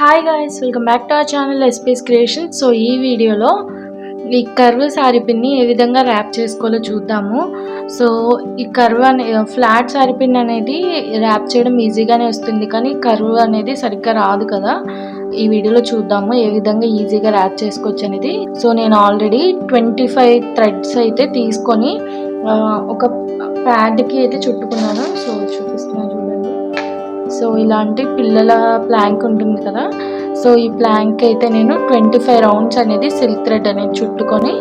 Hi guys welcome back to our channel SP's creation so ఈ వీడియోలో ఈ curve sari పిన్ని ఏ విధంగా ర్యాప్ చేసుకోవాలో చూద్దాము. సో ఈ కర్వ్ అనే ఫ్లాట్ శారీ పిన్ అనేది ర్యాప్ చేయడం ఈజీగానే వస్తుంది కానీ కర్వ్ అనేది సరిగ్గా రాదు కదా. ఈ వీడియోలో చూద్దాము ఏ విధంగా ఈజీగా ర్యాప్ చేసుకోవచ్చు అనేది. సో నేను ఆల్రెడీ ట్వంటీ ఫైవ్ థ్రెడ్స్ అయితే తీసుకొని ఒక ప్యాడ్కి అయితే చుట్టుకున్నాను. సో ఇలాంటి పిల్లల ప్లాంక్ ఉంటుంది కదా. సో ఈ ప్లాంక్ అయితే నేను ట్వంటీ ఫైవ్ రౌండ్స్ అనేది సిల్క్ థ్రెడ్ అనేది చుట్టుకొని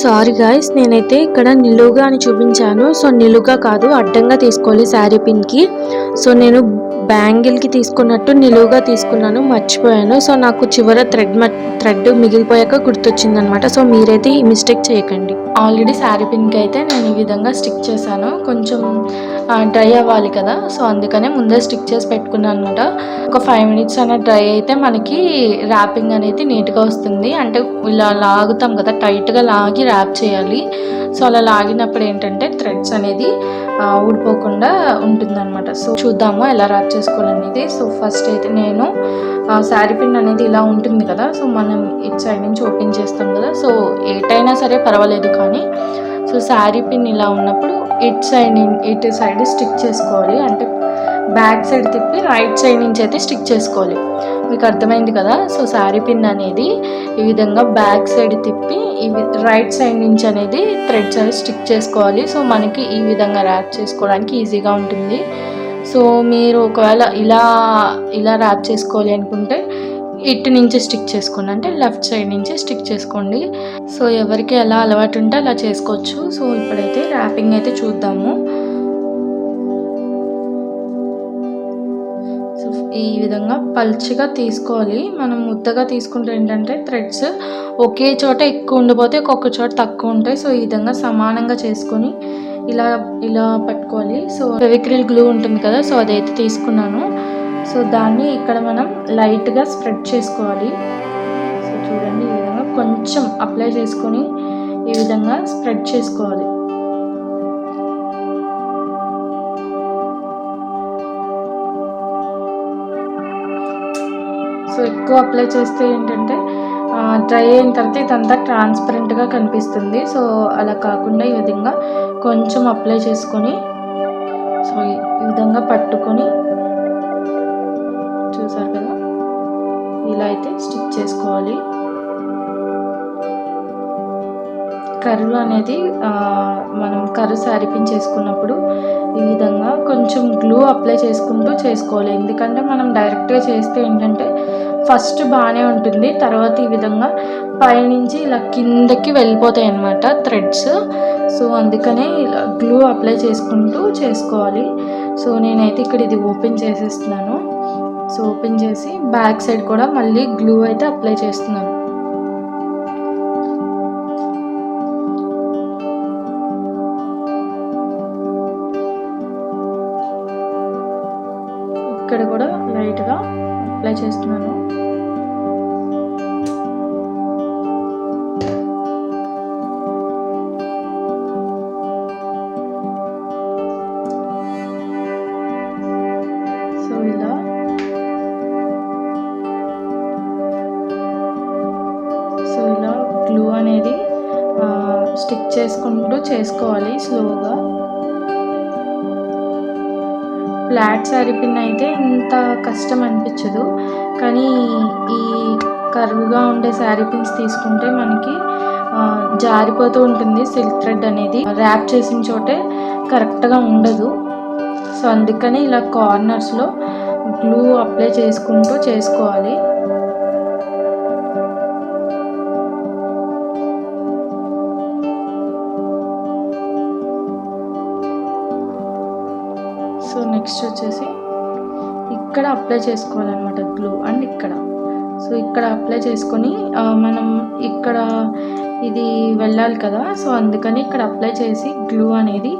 సారీ గాయస్ నేనైతే ఇక్కడ నిలువుగా అని చూపించాను. సో నిలువుగా కాదు అడ్డంగా తీసుకోవాలి శారీ పిన్కి. సో నేను బ్యాంగిల్కి తీసుకున్నట్టు నిలువుగా తీసుకున్నాను మర్చిపోయాను. సో నాకు చివర థ్రెడ్ థ్రెడ్ మిగిలిపోయాక గుర్తొచ్చింది అనమాట సో మీరైతే ఈ మిస్టేక్ చేయకండి. ఆల్రెడీ శారీ పిన్కి అయితే నేను ఈ విధంగా స్టిక్ చేశాను. కొంచెం డ్రై అవ్వాలి కదా. సో అందుకనే ముందే స్టిక్ చేసి పెట్టుకున్నాను అనమాట ఒక ఫైవ్ మినిట్స్ అనే డ్రై అయితే మనకి ర్యాపింగ్ అనేది నీట్గా వస్తుంది. అంటే ఇలా లాగుతాం కదా టైట్గా లాగి ర్యాప్ చేయాలి. సో అలా లాగినప్పుడు ఏంటంటే థ్రెడ్స్ అనేది ఊడిపోకుండా ఉంటుందన్నమాట. సో చూద్దాము ఎలా ర్యాప్ చేసుకోవాలనేది. సో ఫస్ట్ అయితే నేను శారీ పిన్ అనేది ఇలా ఉంటుంది కదా. సో మనం ఇటు సైడ్ నుంచి ఓపెన్ చేస్తాం కదా. సో ఎటైనా సరే పర్వాలేదు కానీ సో శారీ పిన్ ఇలా ఉన్నప్పుడు ఇటు సైడ్ ఇటు సైడ్ స్టిక్ చేసుకోవాలి. అంటే బ్యాక్ సైడ్ తిప్పి రైట్ సైడ్ నుంచి అయితే స్టిక్ చేసుకోవాలి. మీకు అర్థమైంది కదా? సో శారీ పిన్ అనేది ఈ విధంగా బ్యాక్ సైడ్ తిప్పి ఇవి రైట్ సైడ్ నుంచి అనేది థ్రెడ్స్ అనేది స్టిక్ చేసుకోవాలి. సో మనకి ఈ విధంగా ర్యాప్ చేసుకోవడానికి ఈజీగా ఉంటుంది. సో మీరు ఒకవేళ ఇలా ఇలా ర్యాప్ చేసుకోవాలి అనుకుంటే ఇటు నుంచి స్టిక్ చేసుకోండి. అంటే లెఫ్ట్ సైడ్ నుంచి స్టిక్ చేసుకోండి. సో ఎవరికి ఎలా అలవాటు ఉంటే అలా చేసుకోవచ్చు. సో ఇప్పుడైతే ర్యాపింగ్ అయితే చూద్దాము. ఈ విధంగా పల్చగా తీసుకోవాలి. మనం ముద్దగా తీసుకుంటే ఏంటంటే థ్రెడ్స్ ఒకే చోట ఎక్కువ ఉండిపోతే ఒక్కొక్క చోట తక్కువ ఉంటాయి. సో ఈ విధంగా సమానంగా చేసుకొని ఇలా ఇలా పట్టుకోవాలి. సో ఫెవిక్రిల్ గ్లూ ఉంటుంది కదా సో అదైతే తీసుకున్నాను. సో దాన్ని ఇక్కడ మనం లైట్గా స్ప్రెడ్ చేసుకోవాలి. సో చూడండి ఈ విధంగా కొంచెం అప్లై చేసుకొని ఈ విధంగా స్ప్రెడ్ చేసుకోవాలి. సో ఎక్కువ అప్లై చేస్తే ఏంటంటే డ్రై అయిన తర్వాత ఇదంతా ట్రాన్స్పరెంట్గా కనిపిస్తుంది. సో అలా కాకుండా ఈ విధంగా కొంచెం అప్లై చేసుకొని సో ఈ విధంగా పట్టుకొని చూసారు కదా? ఇలా అయితే స్టిచ్ చేసుకోవాలి. కర్వ్ అనేది మనం కర్వ్ శారీ పిన్ చేసుకున్నప్పుడు ఈ విధంగా కొంచెం గ్లూ అప్లై చేసుకుంటూ చేసుకోవాలి. ఎందుకంటే మనం డైరెక్ట్గా చేస్తే ఏంటంటే ఫస్ట్ బాగానే ఉంటుంది. తర్వాత ఈ విధంగా పైనుంచి ఇలా కిందకి వెళ్ళిపోతాయి అన్నమాట థ్రెడ్స్. సో అందుకనే ఇలా గ్లూ అప్లై చేసుకుంటూ చేసుకోవాలి. సో నేనైతే ఇక్కడ ఇది ఓపెన్ చేసేస్తున్నాను. సో ఓపెన్ చేసి బ్యాక్ సైడ్ కూడా మళ్ళీ గ్లూ అయితే అప్లై చేస్తున్నాను. ఇక్కడ కూడా లైట్గా అప్లై చేస్తున్నాను. సో ఇలా. సో ఇలా గ్లూ అనేది స్టిక్ చేసుకుంటూ చేసుకోవాలి స్లోగా. ఫ్లాట్ శారీ పిన్ అయితే ఇంత కష్టం అనిపించదు. కానీ ఈ కర్వ్గా ఉండే శారీ పిన్స్ తీసుకుంటే మనకి జారిపోతూ ఉంటుంది సిల్క్ థ్రెడ్ అనేది. ర్యాప్ చేసిన చోటే కరెక్ట్గా ఉండదు. సో అందుకని ఇలా కార్నర్స్లో గ్లూ అప్లై చేసుకుంటూ చేసుకోవాలి. సో నెక్స్ట్ వచ్చేసి ఇక్కడ అప్లై చేసుకోవాలన్నమాట గ్లూ అండ్ ఇక్కడ. సో ఇక్కడ అప్లై చేసుకొని మనం ఇక్కడ ఇది వెళ్ళాలి కదా సో అందుకని ఇక్కడ అప్లై చేసి గ్లూ అనేది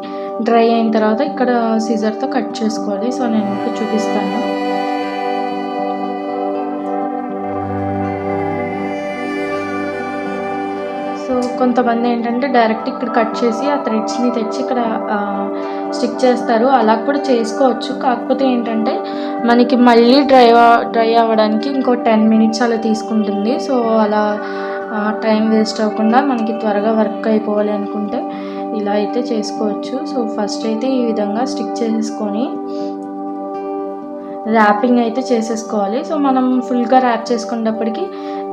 డ్రై అయిన తర్వాత ఇక్కడ సిజర్తో కట్ చేసుకోవాలి. సో నేను మీకు చూపిస్తాను. సో కొంతమంది ఏంటంటే డైరెక్ట్ ఇక్కడ కట్ చేసి ఆ థ్రెడ్స్ని తెచ్చి ఇక్కడ స్టిక్ చేస్తారు. అలా కూడా చేసుకోవచ్చు. కాకపోతే ఏంటంటే మనకి మళ్ళీ డ్రై డ్రై అవ్వడానికి ఇంకో టెన్ మినిట్స్ అలా తీసుకుంటుంది. సో అలా టైం వేస్ట్ అవ్వకుండా మనకి త్వరగా వర్క్ అయిపోవాలి అనుకుంటే ఇలా అయితే చేసుకోవచ్చు. సో ఫస్ట్ అయితే ఈ విధంగా స్టిక్ చేసేసుకొని ర్యాపింగ్ అయితే చేసేసుకోవాలి. సో మనం ఫుల్గా ర్యాప్ చేసుకునేటప్పటికి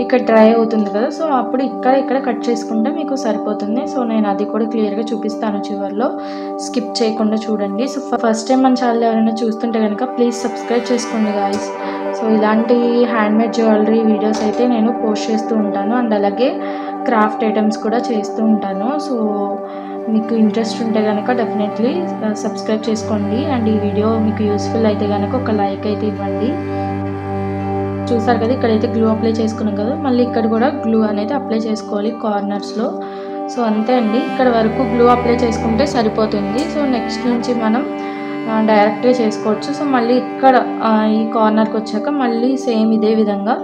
ఇక్కడ డ్రై అవుతుంది కదా సో అప్పుడు ఇక్కడ ఇక్కడ కట్ చేసుకుంటే మీకు సరిపోతుంది. సో నేను అది కూడా క్లియర్గా చూపిస్తాను చివరిలో. స్కిప్ చేయకుండా చూడండి. సో ఫస్ట్ టైం మన ఛానల్ ఎవరైనా చూస్తుంటే కనుక ప్లీజ్ సబ్స్క్రైబ్ చేసుకోండి గాయస్. సో ఇలాంటి హ్యాండ్మేడ్ జ్యువెలరీ వీడియోస్ అయితే నేను పోస్ట్ చేస్తూ ఉంటాను. అండ్ అలాగే క్రాఫ్ట్ ఐటమ్స్ కూడా చేస్తూ ఉంటాను. సో మీకు ఇంట్రెస్ట్ ఉంటే కనుక డెఫినెట్లీ సబ్స్క్రైబ్ చేసుకోండి. అండ్ ఈ వీడియో మీకు యూస్ఫుల్ అయితే కనుక ఒక లైక్ అయితే ఇవ్వండి. చూసారు కదా ఇక్కడైతే గ్లూ అప్లై చేసుకున్నాం కదా మళ్ళీ ఇక్కడ కూడా గ్లూ అనేది అప్లై చేసుకోవాలి కార్నర్స్లో సో అంతే అండి. ఇక్కడ వరకు గ్లూ అప్లై చేసుకుంటే సరిపోతుంది. సో నెక్స్ట్ నుంచి మనం డైరెక్ట్గా చేసుకోవచ్చు. సో మళ్ళీ ఇక్కడ ఈ కార్నర్కి వచ్చాక మళ్ళీ సేమ్ ఇదే విధంగా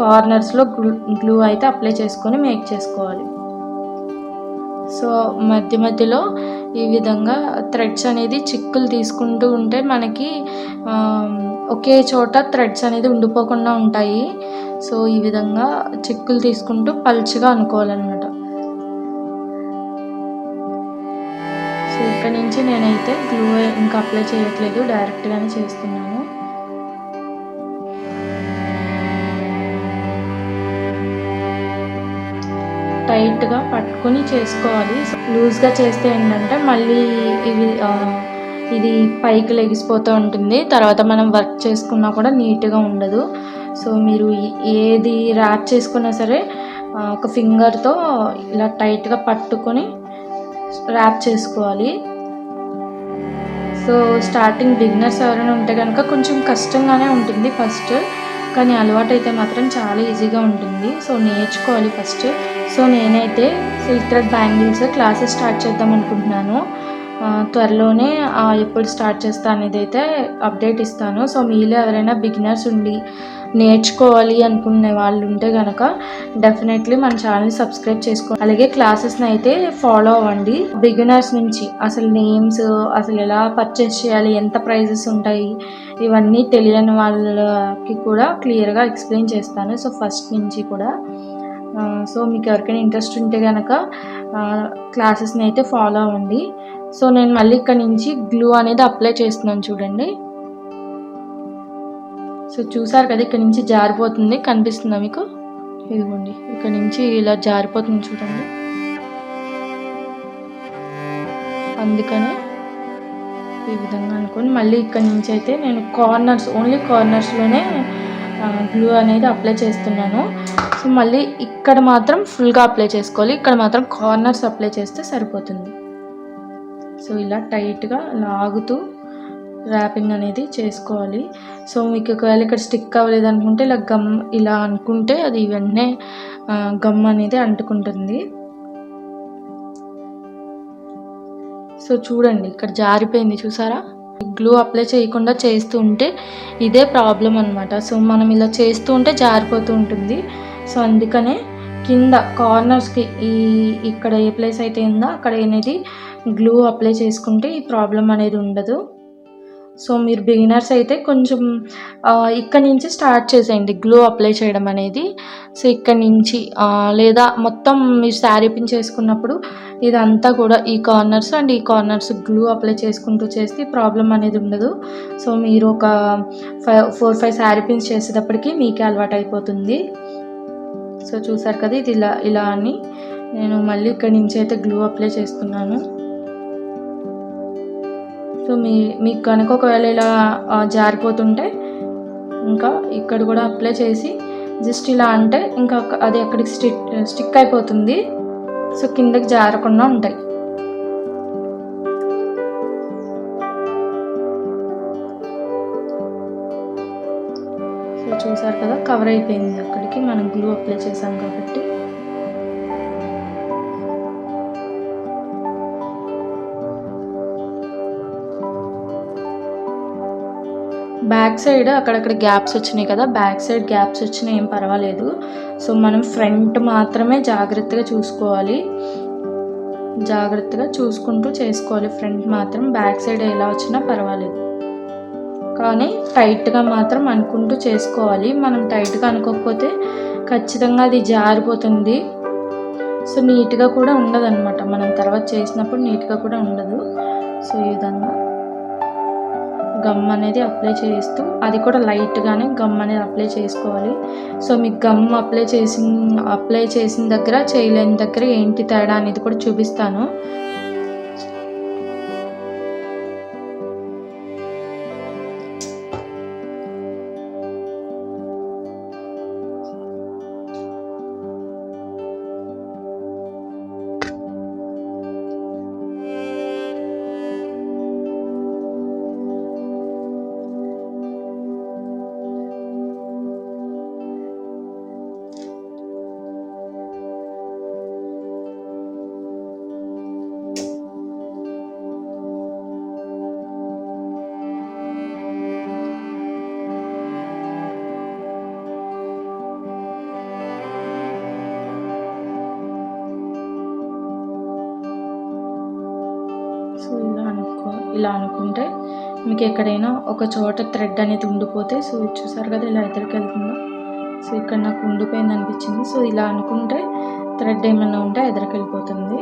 కార్నర్స్లో గ్లూ గ్లూ అయితే అప్లై చేసుకొని మేక్ చేసుకోవాలి. సో మధ్య మధ్యలో ఈ విధంగా థ్రెడ్స్ అనేది చిక్కులు తీసుకుంటూ ఉంటే మనకి ఒకే చోట థ్రెడ్స్ అనేది ఉండిపోకుండా ఉంటాయి. సో ఈ విధంగా చిక్కులు తీసుకుంటూ పల్చగా అనుకోవాలన్నమాట. సో ఇక్కడ నుంచి నేనైతే గ్లూ ఇంకా అప్లై చేయట్లేదు. డైరెక్ట్గానే చేస్తున్నాను. టైట్గా పట్టుకొని చేసుకోవాలి. లూజ్గా చేస్తే ఏంటంటే మళ్ళీ ఇవి ఇది పైకి లెగిసిపోతూ ఉంటుంది. తర్వాత మనం వర్క్ చేసుకున్నా కూడా నీట్గా ఉండదు. సో మీరు ఏది ర్యాప్ చేసుకున్నా సరే ఒక ఫింగర్తో ఇలా టైట్గా పట్టుకొని ర్యాప్ చేసుకోవాలి. సో స్టార్టింగ్ బిగినర్స్ ఎవరైనా ఉంటే కనుక కొంచెం కష్టంగానే ఉంటుంది ఫస్ట్. కానీ అలవాటు అయితే మాత్రం చాలా ఈజీగా ఉంటుంది. సో నేర్చుకోవాలి ఫస్ట్. సో నేనైతే silk thread bangles classes start చేద్దాం అనుకుంటున్నాను. త్వరలోనే ఎప్పుడు స్టార్ట్ చేస్తా అనేది అయితే అప్డేట్ ఇస్తాను. సో మీలో ఎవరైనా బిగినర్స్ ఉండి నేర్చుకోవాలి అనుకునే వాళ్ళు ఉంటే కనుక డెఫినెట్లీ మన ఛానల్ సబ్స్క్రైబ్ చేసుకోండి అలాగే క్లాసెస్ని అయితే ఫాలో అవ్వండి. బిగినర్స్ నుంచి అసలు నేమ్స్ అసలు ఎలా పర్చేస్ చేయాలి ఎంత ప్రైజెస్ ఉంటాయి ఇవన్నీ తెలియని వాళ్ళకి కూడా క్లియర్గా ఎక్స్ప్లెయిన్ చేస్తాను. సో ఫస్ట్ నుంచి కూడా. సో మీకు ఎవరికైనా ఇంట్రెస్ట్ ఉంటే కనుక క్లాసెస్ని అయితే ఫాలో అవ్వండి. సో నేను మళ్ళీ ఇక్కడ నుంచి గ్లూ అనేది అప్లై చేస్తున్నాను చూడండి. సో చూసారు కదా ఇక్కడ నుంచి జారిపోతుంది కనిపిస్తుందా మీకు? ఇదిగోండి ఇక్కడ నుంచి ఇలా జారిపోతుంది చూడండి. అందుకనే ఈ విధంగా అనుకొని మళ్ళీ ఇక్కడ నుంచి అయితే నేను కార్నర్స్ ఓన్లీ కార్నర్స్లోనే గ్లూ అనేది అప్లై చేస్తున్నాను. సో మళ్ళీ ఇక్కడ మాత్రం ఫుల్గా అప్లై చేసుకోవాలి. ఇక్కడ మాత్రం కార్నర్స్ అప్లై చేస్తే సరిపోతుంది. సో ఇలా టైట్గా లాగుతూ ర్యాపింగ్ అనేది చేసుకోవాలి. సో మీకు ఒకవేళ ఇక్కడ స్టిక్ అవ్వలేదు అనుకుంటే ఇలా గమ్ ఇలా అనుకుంటే అది వెంటనే గమ్ అనేది అంటుకుంటుంది. సో చూడండి ఇక్కడ జారిపోయింది చూసారా? గ్లూ అప్లై చేయకుండా చేస్తూ ఉంటే ఇదే ప్రాబ్లం అనమాట సో మనం ఇలా చేస్తూ ఉంటే జారిపోతూ ఉంటుంది. సో అందుకనే కింద కార్నర్స్కి ఈ ఇక్కడ ఏ ప్లేస్ అయితే ఉందో అక్కడ అనేది గ్లూ అప్లై చేసుకుంటే ఈ ప్రాబ్లం అనేది ఉండదు. సో మీరు బిగినర్స్ అయితే కొంచెం ఇక్కడ నుంచి స్టార్ట్ చేసేయండి గ్లూ అప్లై చేయడం అనేది. సో ఇక్కడ నుంచి లేదా మొత్తం మీరు శారీ పిన్ చేసుకున్నప్పుడు ఇదంతా కూడా ఈ కార్నర్స్ అండ్ ఈ కార్నర్స్ గ్లూ అప్లై చేసుకుంటూ చేస్తే ప్రాబ్లం అనేది ఉండదు. సో మీరు ఒక five four five sari pins చేసేటప్పటికి మీకే అలవాటు అయిపోతుంది. సో చూసారు కదా ఇది ఇలా ఇలా అని. నేను మళ్ళీ ఇక్కడ నుంచి అయితే గ్లూ అప్లై చేస్తున్నాను. సో మీ మీకు కనుక ఒకవేళ ఇలా జారిపోతుంటే ఇంకా ఇక్కడ కూడా అప్లై చేసి జస్ట్ ఇలా అంటే ఇంకా అది అక్కడికి స్టిక్ స్టిక్ అయిపోతుంది. సో కిందకి జారకుండా ఉంటాయి. సో చూసారు కదా కవర్ అయిపోయింది అక్కడికి. మనం గ్లూ అప్లై చేసాం కాబట్టి. బ్యాక్ సైడ్ అక్కడక్కడ గ్యాప్స్ వచ్చినాయి కదా బ్యాక్ సైడ్ గ్యాప్స్ వచ్చినా ఏం పర్వాలేదు. సో మనం ఫ్రంట్ మాత్రమే జాగ్రత్తగా చూసుకోవాలి. జాగ్రత్తగా చూసుకుంటూ చేసుకోవాలి. ఫ్రంట్ మాత్రం బ్యాక్ సైడ్ ఎలా వచ్చినా పర్వాలేదు. కానీ టైట్గా మాత్రం అనుకుంటూ చేసుకోవాలి. మనం టైట్గా అనుకోకపోతే ఖచ్చితంగా అది జారిపోతుంది. సో నీట్గా కూడా ఉండదు అనమాట మనం తర్వాత చేసినప్పుడు నీట్గా కూడా ఉండదు. సో ఈ విధంగా గమ్ అనేది అప్లై చేస్తూ అది కూడా లైట్గానే గమ్ అనేది అప్లై చేసుకోవాలి. సో మీకు గమ్ అప్లై చేసిన అప్లై చేసిన దగ్గర చేయలేని దగ్గర ఏంటి తేడా అనేది కూడా చూపిస్తాను. ఇలా అనుకుంటే మీకు ఎక్కడైనా ఒక చోట థ్రెడ్ అనేది ఉండిపోతే సో చూసారు కదా ఇలా ఎదురుకి వెళ్తుందో? సో ఇక్కడ నాకు ఉండిపోయింది అనిపించింది. సో ఇలా అనుకుంటే థ్రెడ్ ఏమైనా ఉంటే ఎదురుకి వెళ్ళిపోతుంది.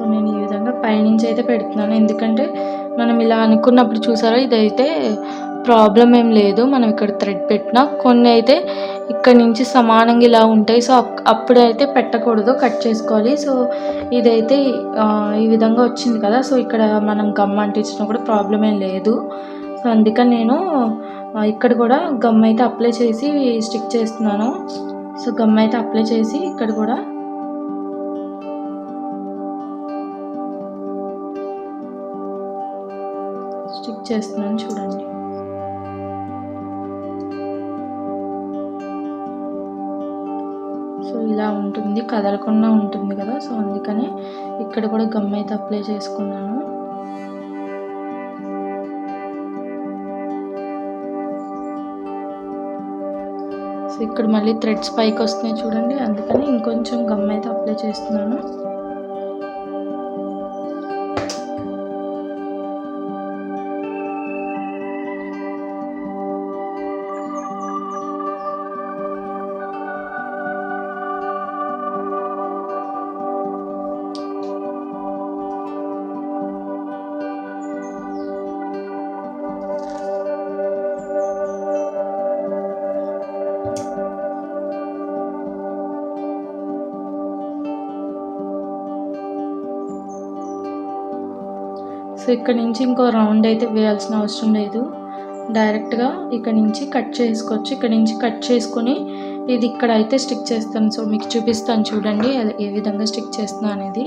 సో నేను ఈ విధంగా పైనుంచి అయితే పెడుతున్నాను. ఎందుకంటే మనం ఇలా అనుకున్నప్పుడు చూసారా ఇదైతే ప్రాబ్లం ఏం లేదు. మనం ఇక్కడ థ్రెడ్ పెట్టినా కొన్ని అయితే ఇక్కడ నుంచి సమానంగా ఇలా ఉంటాయి. సో అప్- అప్పుడైతే పెట్టకూడదు కట్ చేసుకోవాలి. సో ఇదైతే ఈ విధంగా వచ్చింది కదా. సో ఇక్కడ మనం గమ్ అంటించినా కూడా ప్రాబ్లం ఏం లేదు. సో అందుకని నేను ఇక్కడ కూడా గమ్ అయితే అప్లై చేసి స్టిక్ చేస్తున్నాను. సో గమ్ అయితే అప్లై చేసి ఇక్కడ కూడా చేస్తున్నాను చూడండి. సో ఇలా ఉంటుంది కదలకుండా ఉంటుంది కదా సో అందుకనే ఇక్కడ కూడా గమ్ అయితే అప్లై చేసుకున్నాను. సో ఇక్కడ మళ్ళీ థ్రెడ్స్ పైకి వస్తున్నాయి చూడండి అందుకని ఇంకొంచెం గమ్ అయితే అప్లై చేస్తున్నాను. సో ఇక్కడ నుంచి ఇంకో రౌండ్ అయితే వేయాల్సిన అవసరం లేదు. డైరెక్ట్గా ఇక్కడ నుంచి కట్ చేసుకోవచ్చు. ఇక్కడ నుంచి కట్ చేసుకొని ఇది ఇక్కడ అయితే స్టిక్ చేస్తాను. సో మీకు చూపిస్తాను చూడండి అది ఏ విధంగా స్టిక్ చేస్తున్నా అనేది.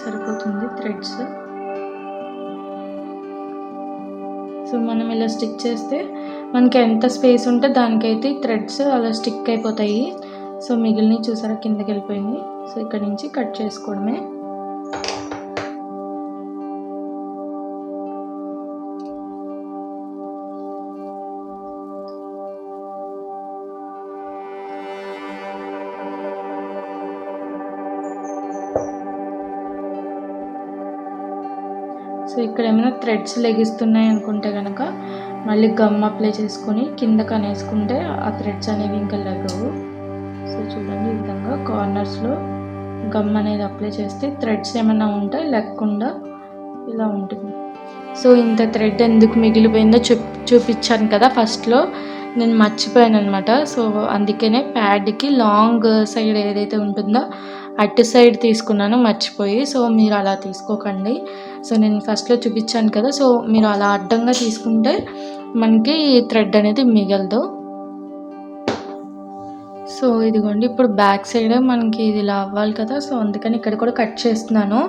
సరిపోతుంది థ్రెడ్స్. సో మనం ఇలా స్టిక్ చేస్తే మనకి ఎంత స్పేస్ ఉంటే దానికైతే థ్రెడ్స్ అలా స్టిక్ అయిపోతాయి. సో మిగిలినవి చూసారా కిందకి వెళ్ళిపోయింది. సో ఇక్కడ నుంచి కట్ చేసుకోవడమే. సో ఇక్కడ ఏమైనా థ్రెడ్స్ లెగిస్తున్నాయి అనుకుంటే కనుక మళ్ళీ గమ్ అప్లై చేసుకొని కింద కనేసుకుంటే ఆ థ్రెడ్స్ అనేవి ఇంకా లెగవు. సో చూడండి ఈ విధంగా కార్నర్స్లో గమ్ అనేది అప్లై చేస్తే థ్రెడ్స్ ఏమైనా ఉంటే లెక్కకుండా ఇలా ఉంటుంది. సో ఇంత థ్రెడ్ ఎందుకు మిగిలిపోయిందో చూ చూపించాను కదా ఫస్ట్లో. నేను మర్చిపోయాను అనమాట సో అందుకనే ప్యాడ్కి లాంగ్ సైడ్ ఏదైతే ఉంటుందో అటు సైడ్ తీసుకున్నాను మర్చిపోయి. సో మీరు అలా తీసుకోకండి. సో నేను ఫస్ట్లో చూపించాను కదా సో మీరు అలా అడ్డంగా తీసుకుంటే మనకి థ్రెడ్ అనేది మిగలదు. సో ఇదిగోండి ఇప్పుడు బ్యాక్ సైడ్ మనకి ఇది ఇలా అవ్వాలి కదా సో అందుకని ఇక్కడ కూడా కట్ చేస్తున్నాను.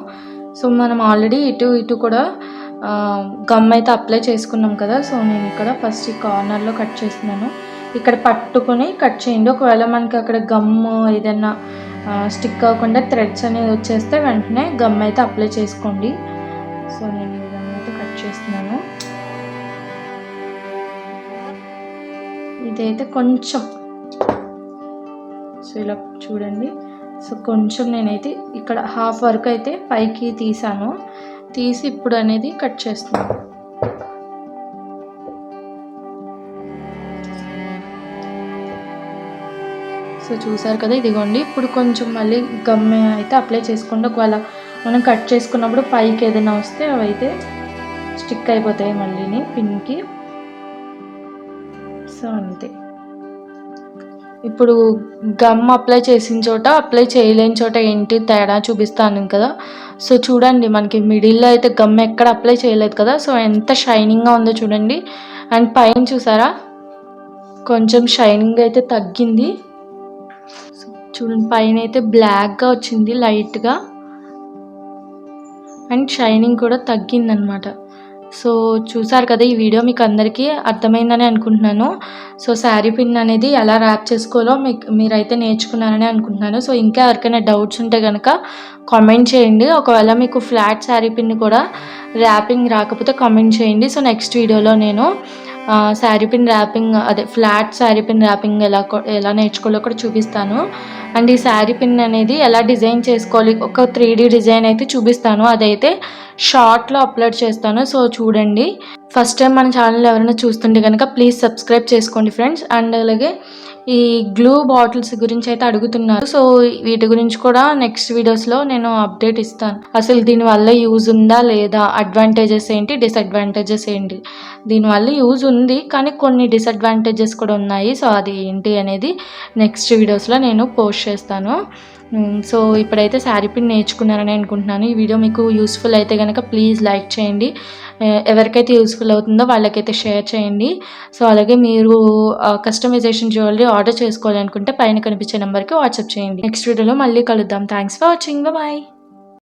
సో మనం ఆల్రెడీ ఇటు ఇటు కూడా గమ్ అయితే అప్లై చేసుకున్నాం కదా సో నేను ఇక్కడ ఫస్ట్ ఈ కార్నర్లో కట్ చేస్తున్నాను. ఇక్కడ పట్టుకొని కట్ చేయండి. ఒకవేళ మనకి అక్కడ గమ్ము ఏదైనా స్టిక్ అవ్వకుండా థ్రెడ్స్ అనేది వచ్చేస్తే వెంటనే గమ్ అయితే అప్లై చేసుకోండి. సో నేను ఈ విధంగా అయితే కట్ చేస్తున్నాను. ఇదైతే కొంచెం సో ఇలా చూడండి. సో కొంచెం నేనైతే ఇక్కడ హాఫ్ వరకు అయితే పైకి తీసాను. తీసి ఇప్పుడు అనేది కట్ చేస్తున్నాను. సో చూసారు కదా ఇదిగోండి. ఇప్పుడు కొంచెం మళ్ళీ గమ్మె అయితే అప్లై చేసుకుంటే ఒకవేళ మనం కట్ చేసుకున్నప్పుడు పైకి ఏదైనా వస్తే అవి అయితే స్టిక్ అయిపోతాయి మళ్ళీని పిన్కి. సో అంతే. ఇప్పుడు గమ్ అప్లై చేసిన చోట అప్లై చేయలేని చోట ఏంటి తేడా చూపిస్తాను కదా. సో చూడండి మనకి మిడిల్లో అయితే గమ్ ఎక్కడ అప్లై చేయలేదు కదా. సో ఎంత షైనింగ్గా ఉందో చూడండి. అండ్ పైన చూసారా? కొంచెం షైనింగ్ అయితే తగ్గింది. చూడండి పైన అయితే బ్లాక్గా వచ్చింది లైట్గా. అండ్ షైనింగ్ కూడా తగ్గిందనమాట సో చూసారు కదా ఈ వీడియో మీకు అందరికీ అర్థమైందని అనుకుంటున్నాను. సో శారీ పిన్ అనేది ఎలా ర్యాప్ చేసుకోవాలో మీకు మీరైతే నేర్చుకున్నారని అనుకుంటున్నాను. సో ఇంకా ఎవరికైనా డౌట్స్ ఉంటే కనుక కామెంట్ చేయండి. ఒకవేళ మీకు ఫ్లాట్ శారీ పిన్ కూడా ర్యాపింగ్ రాకపోతే కామెంట్ చేయండి. సో నెక్స్ట్ వీడియోలో నేను శారీ పిన్ ర్యాపింగ్ అదే ఫ్లాట్ శారీ పిన్ ర్యాపింగ్ ఎలా ఎలా నేర్చుకోవాలో కూడా చూపిస్తాను. అండ్ ఈ శారీ పిన్ అనేది ఎలా డిజైన్ చేసుకోవాలి ఒక త్రీ డిజైన్ అయితే చూపిస్తాను. అదైతే షార్ట్లో అప్లోడ్ చేస్తాను. సో చూడండి. ఫస్ట్ టైం మన ఛానల్ ఎవరైనా చూస్తుంటే కనుక ప్లీజ్ సబ్స్క్రైబ్ చేసుకోండి ఫ్రెండ్స్ అండ్ అలాగే ఈ గ్లూ బాటిల్స్ గురించి అయితే అడుగుతున్నారు. సో వీటి గురించి కూడా నెక్స్ట్ వీడియోస్లో నేను అప్డేట్ ఇస్తాను. అసలు దీనివల్ల యూజ్ ఉందా లేదా? అడ్వాంటేజెస్ ఏంటి? డిసడ్వాంటేజెస్ ఏంటి? దీనివల్ల యూజ్ ఉంది కానీ కొన్ని డిసడ్వాంటేజెస్ కూడా ఉన్నాయి. సో అది ఏంటి అనేది నెక్స్ట్ వీడియోస్లో నేను పోస్ట్ చేస్తాను. సో ఇప్పుడైతే శారీ పిన్ నేర్చుకున్నారని అనుకుంటున్నాను. ఈ వీడియో మీకు యూస్ఫుల్ అయితే కనుక ప్లీజ్ లైక్ చేయండి. ఎవరికైతే యూస్ఫుల్ అవుతుందో వాళ్ళకైతే షేర్ చేయండి. సో అలాగే మీరు కస్టమైజేషన్ జ్యువెలరీ ఆర్డర్ చేసుకోవాలనుకుంటే పైన కనిపించే నెంబర్కి వాట్సాప్ చేయండి. నెక్స్ట్ వీడియోలో మళ్ళీ కలుద్దాం. Thanks for watching bye